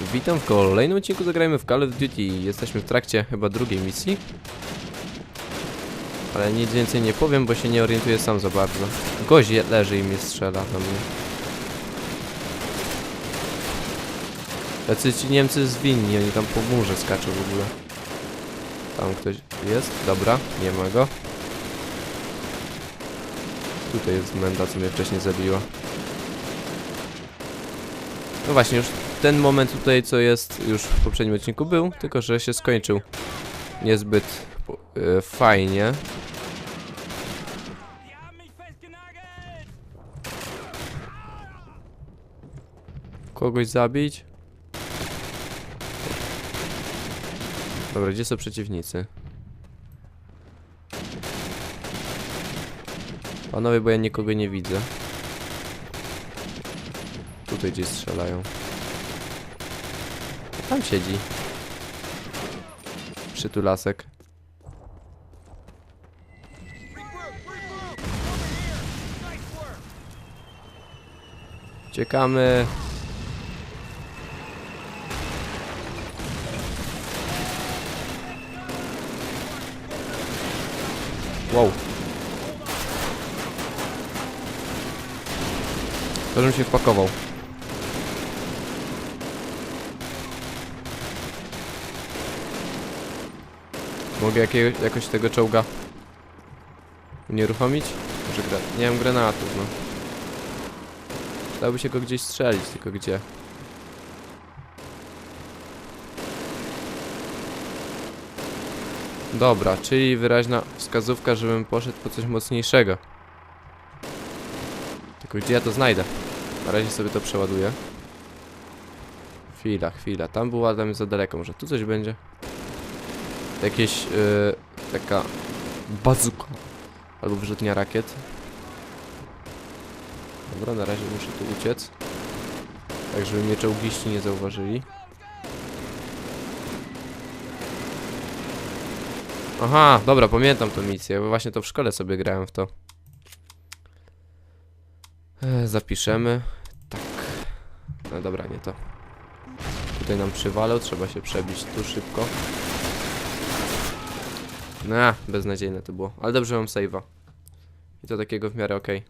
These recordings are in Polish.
Witam w kolejnym odcinku Zagrajmy w Call of Duty. Jesteśmy w trakcie chyba drugiej misji. Ale nic więcej nie powiem, bo się nie orientuję sam za bardzo. Gość leży i mnie strzela do mnie. Tacy ci Niemcy zwinni, oni tam po murze skaczą w ogóle. Tam ktoś jest? Dobra, nie ma go. Tutaj jest menda, co mnie wcześniej zabiła. No właśnie, już ten moment tutaj, co jest już w poprzednim odcinku był, tylko że się skończył niezbyt e, fajnie. Kogoś zabić? Dobra, gdzie są przeciwnicy? Panowie, bo ja nikogo nie widzę. Tutaj gdzieś strzelają. Tam siedzi. Przytulasek. Uciekamy. Wow. To, żebym się wpakował. Mogę jakoś tego czołga unieruchomić? Może gra... Nie mam granatów, no. Dałoby się go gdzieś strzelić, tylko gdzie? Dobra, czyli wyraźna wskazówka, żebym poszedł po coś mocniejszego. Tylko gdzie ja to znajdę? Na razie sobie to przeładuję. Chwila, chwila. Tam była, tam jest za daleko. Może tu coś będzie? Jakieś, yy, taka bazuka. Albo wyrzutnia rakiet. Dobra, na razie muszę tu uciec. Tak, żeby mnie czołgiści nie zauważyli. Aha, dobra, pamiętam tę misję, bo właśnie to w szkole sobie grałem w to. E, zapiszemy. Tak. No dobra, nie to. Tutaj nam przywalał, trzeba się przebić tu szybko. No, beznadziejne to było. Ale dobrze mam save'a. I to takiego w miarę okej.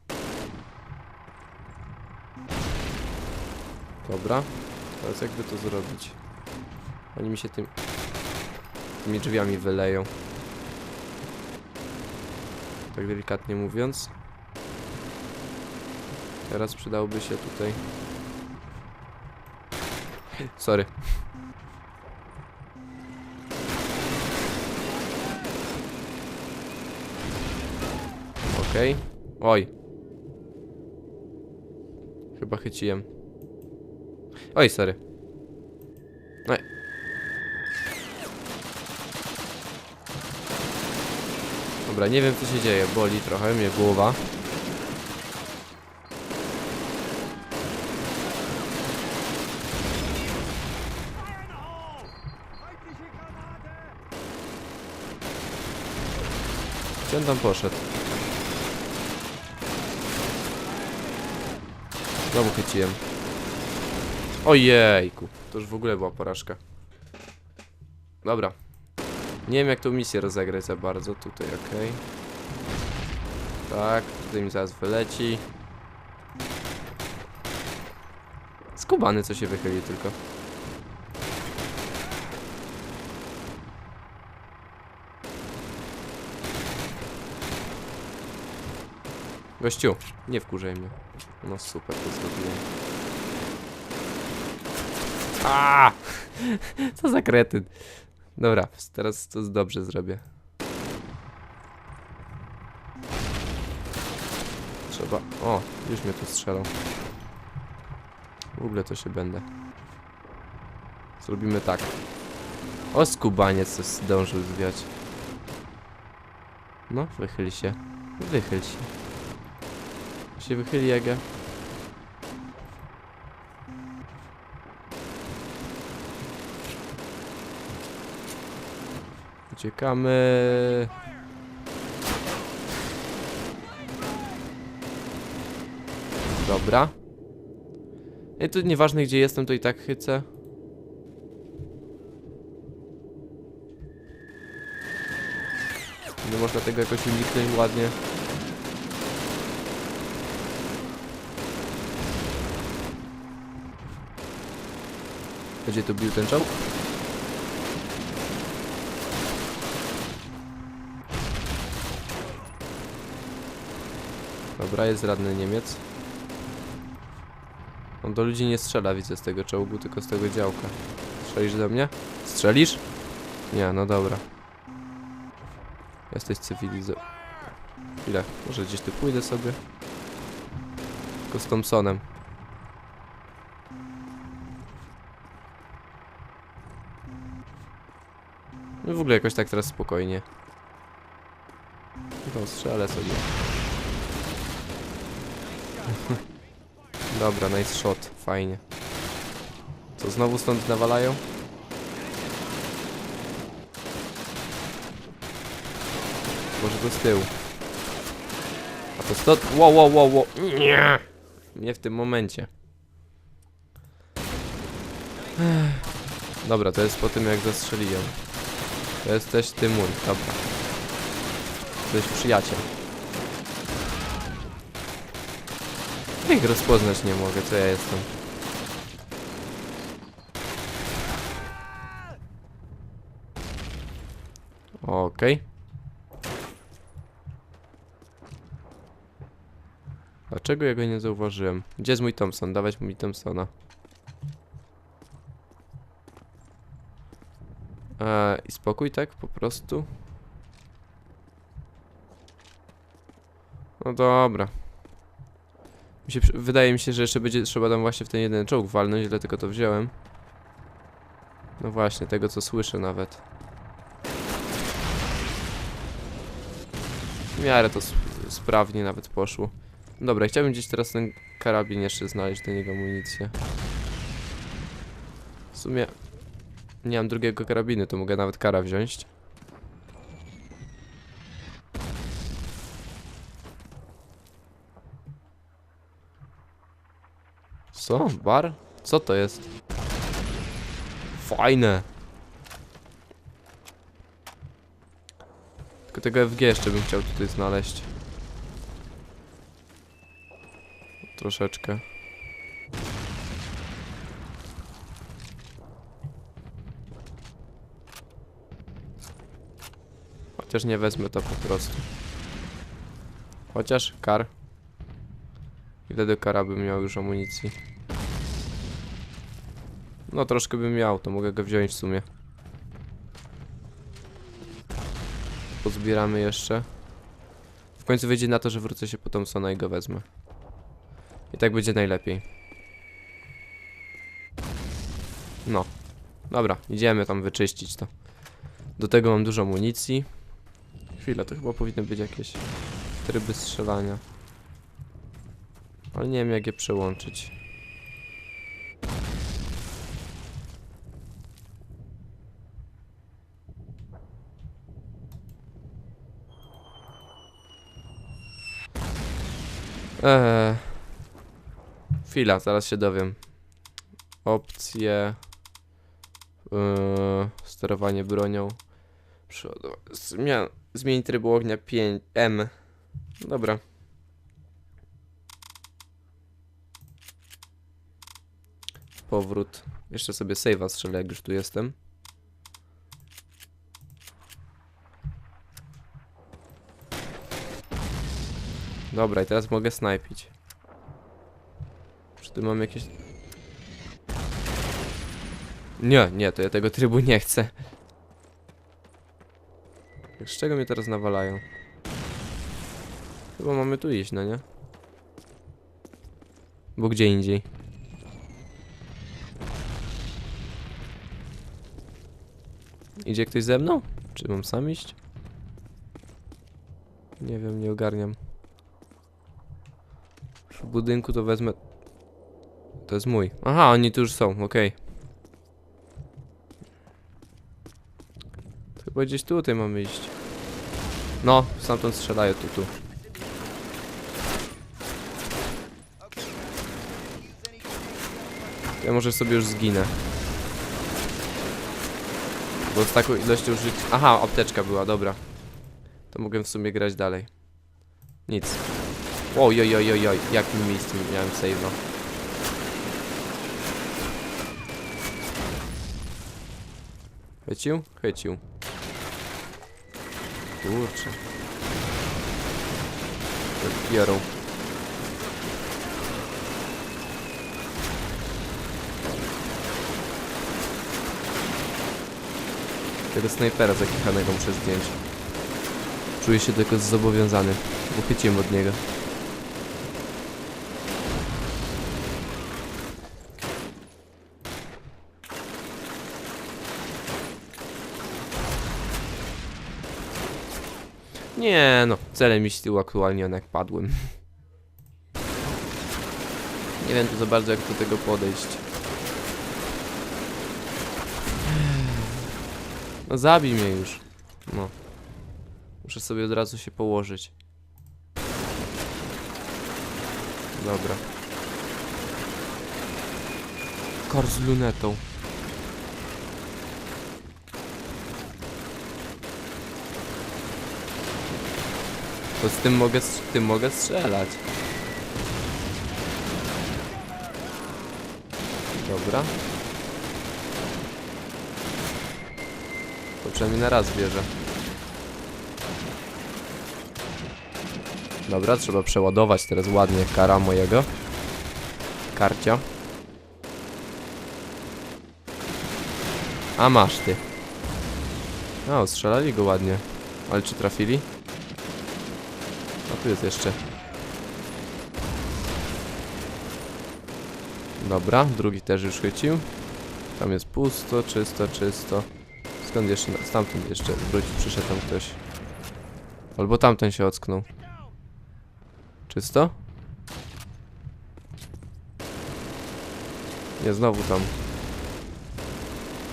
Dobra. Teraz jakby to zrobić? Oni mi się tym... tymi drzwiami wyleją. Tak delikatnie mówiąc. Teraz przydałoby się tutaj... Sorry. Okej. Oj. Chyba chyciłem. Oj, sorry. Oj. Dobra, nie wiem co się dzieje. Boli trochę mnie głowa. Gdzie on tam poszedł? Znowu chyciłem. Ojejku, to już w ogóle była porażka. Dobra. Nie wiem jak tą misję rozegrać za bardzo. Tutaj, okej. Tak, tutaj mi zaraz wyleci. Skubany co się wychyli tylko. Gościu, nie wkurzaj mnie. No super, to zrobiłem. A! Co za kretyn. Dobra, teraz to dobrze zrobię. Trzeba... O, już mnie tu strzelał. W ogóle to się będę. Zrobimy tak. O, skubaniec coś zdążył zwiać. No, wychyl się. Wychyl się się wychyli jegę. Uciekamy. Dobra. I tu nieważne gdzie jestem, to i tak chycę. Nie można tego jakoś uniknąć ładnie. Będzie tu bił ten czołg? Dobra, jest radny Niemiec. On do ludzi nie strzela, widzę, z tego czołgu, tylko z tego działka. Strzelisz do mnie? Strzelisz? Nie, no dobra. Jesteś cywilizowany. Chwilę, może gdzieś tu pójdę sobie. Tylko z Thompsonem. No w ogóle jakoś tak teraz spokojnie. No strzelę sobie. Dobra, nice shot, fajnie. Co, znowu stąd nawalają? Może to z tyłu. A to stąd... Wow, wow, wow, wow. Nie! Nie w tym momencie. Dobra, to jest po tym jak zastrzeliłem. To jesteś ty mój, dobra. To jest przyjaciel. Ich rozpoznać nie mogę, co ja jestem. Okej. Dlaczego ja go nie zauważyłem? Gdzie jest mój Thompson? Dawać mi Thompsona. Eee, I spokój, tak? Po prostu. No dobra. Mi się, wydaje mi się, że jeszcze będzie trzeba tam właśnie w ten jeden czołg walnąć, dlatego to wziąłem. No właśnie, tego co słyszę nawet. W miarę to sp sprawnie nawet poszło. Dobra, chciałbym gdzieś teraz ten karabin jeszcze znaleźć, do niego amunicję. W sumie nie mam drugiego karabinu, to mogę nawet kara wziąć. Co? Bar? Co to jest? Fajne. Tylko tego FG jeszcze bym chciał tutaj znaleźć. Troszeczkę. Chociaż nie wezmę to po prostu. Chociaż kar. Ile do kara bym miał już amunicji? No troszkę bym miał, to mogę go wziąć w sumie. Pozbieramy jeszcze. W końcu wyjdzie na to, że wrócę się po Thompsona i go wezmę. I tak będzie najlepiej. No. Dobra, idziemy tam wyczyścić to. Do tego mam dużo amunicji. Chwila, to chyba powinny być jakieś tryby strzelania. Ale nie wiem jak je przełączyć. Eee. Chwila, zaraz się dowiem. Opcje. Yy, sterowanie bronią. Przeładowa- Zmian zmień tryb ognia 5 M. Dobra. Powrót. Jeszcze sobie save'a strzelę, jak już tu jestem. Dobra, i teraz mogę snajpić. Czy tu mam jakieś... Nie, nie, to ja tego trybu nie chcę. Z czego mnie teraz nawalają? Chyba mamy tu iść, no nie? Bo gdzie indziej? Idzie ktoś ze mną? Czy mam sam iść? Nie wiem, nie ogarniam. W budynku to wezmę... To jest mój. Aha, oni tu już są, okej. To Chyba gdzieś tutaj mamy iść. No, stamtąd strzelają tu, tu. Ja może sobie już zginę. Bo z taką ilością żyć... Aha, apteczka była, dobra. To mogę w sumie grać dalej. Nic. Oj, oj, oj, oj, oj. Jakim miejscu miałem save'a? Chycił? Chycił. Kurczę. Jak biorą. Tego snajpera zakichanego muszę zdjąć. Czuję się tylko zobowiązany, bo od niego. Nie no, cele mi z tyłu aktualnie jak padłem. Nie wiem tu za bardzo jak do tego podejść. No zabij mnie już. No. Muszę sobie od razu się położyć. Dobra. Kor z lunetą. To z tym mogę, z tym mogę strzelać. Dobra. To przynajmniej na raz bierze. Dobra, trzeba przeładować teraz ładnie kara mojego. Karcia. A masz ty. O, strzelali go ładnie. Ale czy trafili? Tu jest jeszcze. Dobra, drugi też już chwycił. Tam jest pusto, czysto, czysto. Skąd jeszcze, stamtąd jeszcze wróć, przyszedł tam ktoś. Albo tamten się ocknął. Czysto? Nie, znowu tam.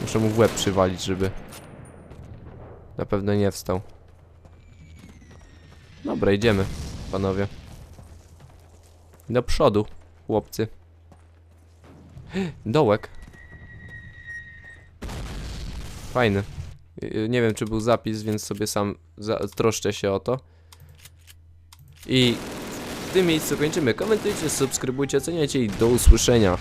Muszę mu w łeb przywalić, żeby... Na pewno nie wstał. Dobra, idziemy, panowie. Do przodu, chłopcy. Dołek. Fajny. Y, Nie wiem, czy był zapis, więc sobie sam troszczę się o to. I w tym miejscu kończymy. Komentujcie, subskrybujcie, oceniajcie i do usłyszenia.